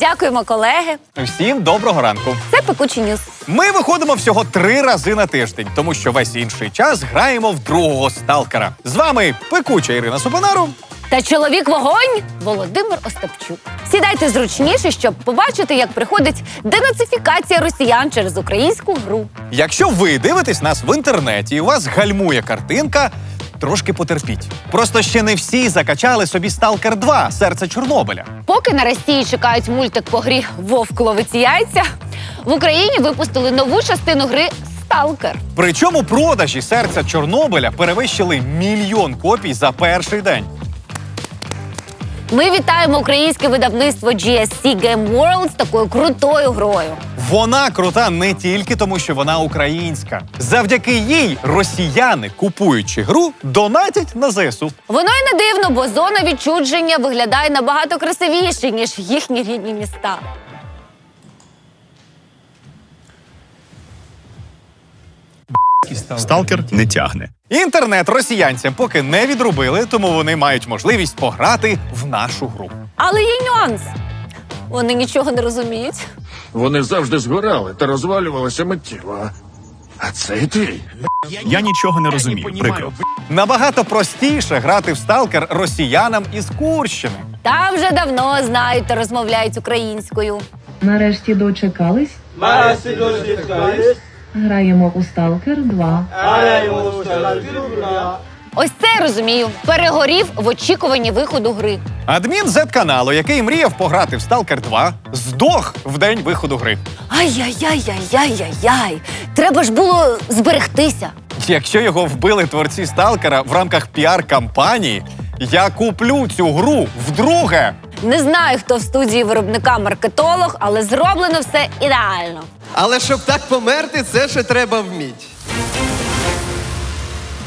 Дякуємо, колеги. Всім доброго ранку. Це пекучі ньюс. Ми виходимо всього три рази на тиждень, тому що весь інший час граємо в другого сталкера. З вами пекуча Ірина Супонару. Та чоловік вогонь Володимир Остапчук. Сідайте зручніше, щоб побачити, як приходить денацифікація росіян через українську гру. Якщо ви дивитесь нас в інтернеті і у вас гальмує картинка, трошки потерпіть. Просто ще не всі закачали собі Сталкер 2 серце Чорнобиля. Поки на Росії чекають мультик по грі Вовк ловить яйця, в Україні випустили нову частину гри Сталкер. Причому продажі серця Чорнобиля перевищили мільйон копій за перший день. Ми вітаємо українське видавництво GSC Game World з такою крутою грою. Вона крута не тільки тому, що вона українська. Завдяки їй росіяни, купуючи гру, донатять на ЗСУ. Воно й не дивно, бо зона відчудження виглядає набагато красивіше, ніж їхні рідні міста. Сталкер не тягне. Інтернет росіянцям поки не відрубили, тому вони мають можливість пограти в нашу гру. Але є нюанс. Вони нічого не розуміють. Вони завжди згорали та розвалювалися миттєво. А цей ти. Я нічого не розумію. Прикро. Набагато простіше грати в сталкер росіянам із Курщини. Там вже давно знають та розмовляють українською. Нарешті дочекались. Нарешті дочекались, Граємо у Сталкер 2. граємо у Сталкер Ось це я розумію. Перегорів в очікуванні виходу гри. Адмін Z-каналу, який мріяв пограти в Сталкер 2, здох в день виходу гри. Ай-яй-яй-яй-яй-яй. Треба ж було зберегтися. Якщо його вбили творці Сталкера в рамках піар-кампанії, я куплю цю гру вдруге. Не знаю, хто в студії виробника маркетолог, але зроблено все ідеально. Але щоб так померти, це ще треба вміти.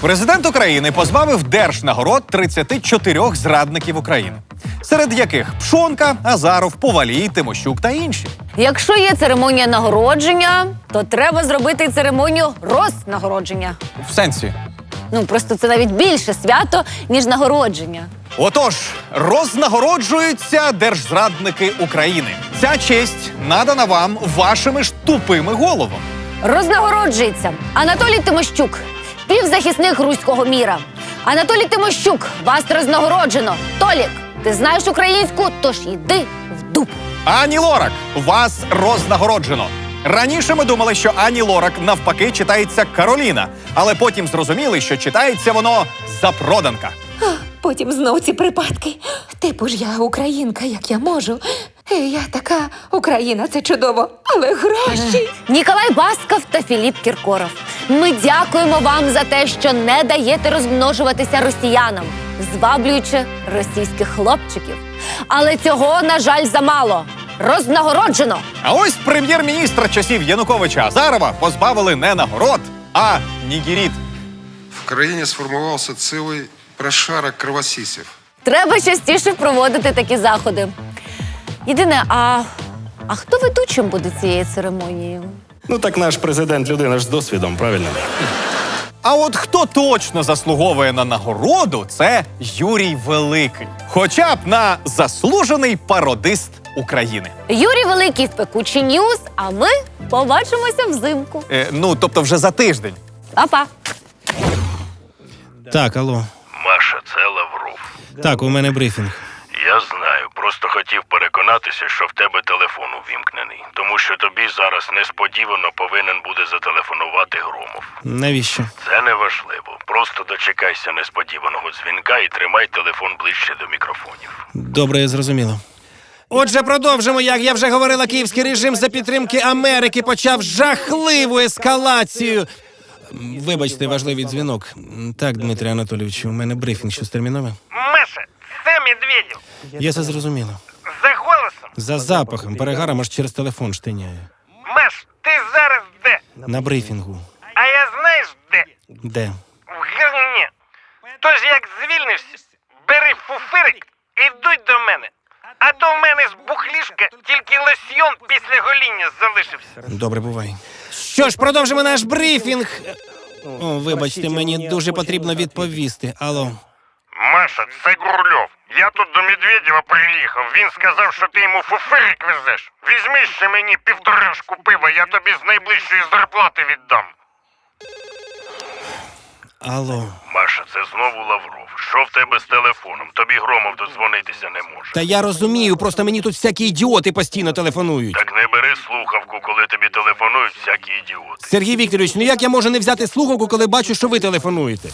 Президент України позбавив держнагород 34 зрадників України, серед яких Пшонка, Азаров, Повалій, Тимощук та інші. Якщо є церемонія нагородження, то треба зробити церемонію рознагородження. В сенсі. Ну просто це навіть більше свято, ніж нагородження. Отож, рознагороджуються держзрадники України. Ця честь надана вам вашими ж тупими головами. Рознагороджується Анатолій Тимощук, півзахисник руського міра. Анатолій Тимощук, вас рознагороджено. Толік, ти знаєш українську, тож йди в дуб. Ані Лорак, вас рознагороджено. Раніше ми думали, що Ані Лорак навпаки читається Кароліна, але потім зрозуміли, що читається воно запроданка. Потім знов ці припадки. Типу ж я українка, як я можу. І я така Україна, це чудово, але гроші. Ніколай Басков та Філіп Кіркоров. Ми дякуємо вам за те, що не даєте розмножуватися росіянам, зваблюючи російських хлопчиків. Але цього, на жаль, замало. Рознагороджено. А ось прем'єр-міністра часів Януковича Азарова позбавили не нагород, а нігіріт. В країні сформувався цілий прошарок кровосісів. Треба частіше проводити такі заходи. Єдине, а, а хто ведучим буде цієї церемонії? Ну так наш президент людина ж з досвідом, правильно? А от хто точно заслуговує на нагороду, це Юрій Великий. Хоча б на заслужений пародист України. Юрій Великий в пекучі Ньюз, а ми побачимося взимку. Е, ну, тобто вже за тиждень. Па-па! Так, алло. Маша, це Лавров. Так, у мене брифінг. Просто хотів переконатися, що в тебе телефон увімкнений. Тому що тобі зараз несподівано повинен буде зателефонувати Громов. Навіщо? Це не важливо. Просто дочекайся несподіваного дзвінка і тримай телефон ближче до мікрофонів. Добре, я зрозуміло. Отже, продовжимо. Як я вже говорила, київський режим за підтримки Америки почав жахливу ескалацію. Вибачте, важливий дзвінок. Так, Дмитрий Анатолійович, у мене брифінг щось термінове. Маша, це Медведєв. Я це зрозуміла. За голосом. За запахом, перегаром аж через телефон штиняє. Маш, ти зараз де? На брифінгу. А я знаєш де? Де? В Герніні. Тож як звільнився, бери фуфирик і йдуть до мене. А то в мене з бухлішка тільки лосьйон після гоління залишився. Добре, бувай. Що ж, продовжимо наш брифінг. О, вибачте, мені дуже потрібно відповісти. Алло. Маша, це Гурльов. Я тут до Медведєва приїхав. Він сказав, що ти йому фуфирик везеш. Візьми ще мені півторашку пива, я тобі з найближчої зарплати віддам. Алло. Маша, це знову Лавров. Що в тебе з телефоном? Тобі Громов додзвонитися не може. Та я розумію, просто мені тут всякі ідіоти постійно телефонують. Так не бери слухавку, коли тобі телефонують всякі ідіоти. Сергій Вікторович, ну як я можу не взяти слухавку, коли бачу, що ви телефонуєте?